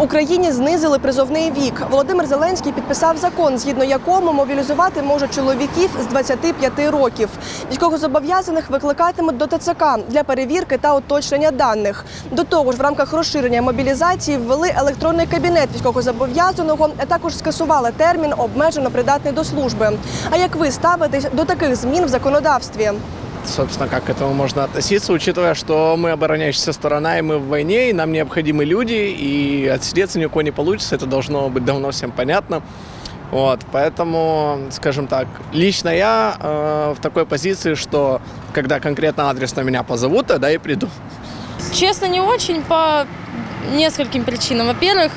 Україні знизили призовний вік. Володимир Зеленський підписав закон, згідно якому мобілізувати можуть чоловіків з 25 років. Військовозобов'язаних викликатимуть до ТЦК для перевірки та уточнення даних. До того ж, в рамках розширення мобілізації ввели електронний кабінет військовозобов'язаного, а також скасували термін обмежено придатний до служби. А як ви ставитесь до таких змін в законодавстві? Собственно, как к этому можно относиться, учитывая, что мы обороняющаяся сторона, и мы в войне, и нам необходимы люди, и отсидеться ни у кого не получится, это должно быть давно всем понятно. Вот, поэтому, скажем так, лично я э, в такой позиции, что когда конкретно адресно меня позовут, тогда и приду. Честно, не очень по нескольким причинам. Во-первых,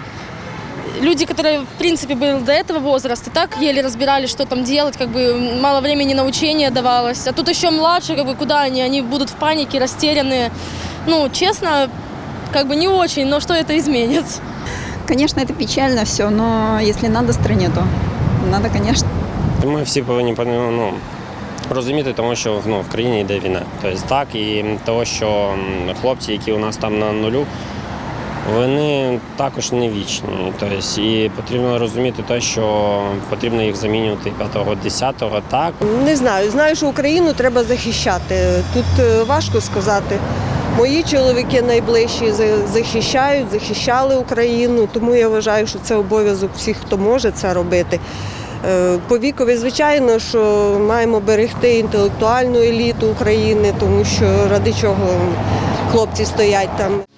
люди, которые, в принципе, были до этого возраста, так еле разбирали, что там делать, как бы мало времени на учение давалось. А тут еще младшие, как бы куда они? Они будут в панике, растерянные. Ну, честно, как бы не очень, но что это изменит? Конечно, это печально все, но если надо стране, то надо, конечно. Ми всі повинні ну, розуміти, тому що ну, в країні йде війна. Тобто так, і того, що м, хлопці, які у нас там на нулю, вони також не вічні. Тобто, і потрібно розуміти те, що потрібно їх замінювати 5-го, 10-го, так. Не знаю. Знаю, що Україну треба захищати. Тут е, важко сказати. Мої чоловіки найближчі захищають, захищали Україну, тому я вважаю, що це обов'язок всіх, хто може це робити. Е, По вікові, звичайно, що маємо берегти інтелектуальну еліту України, тому що ради чого хлопці стоять там.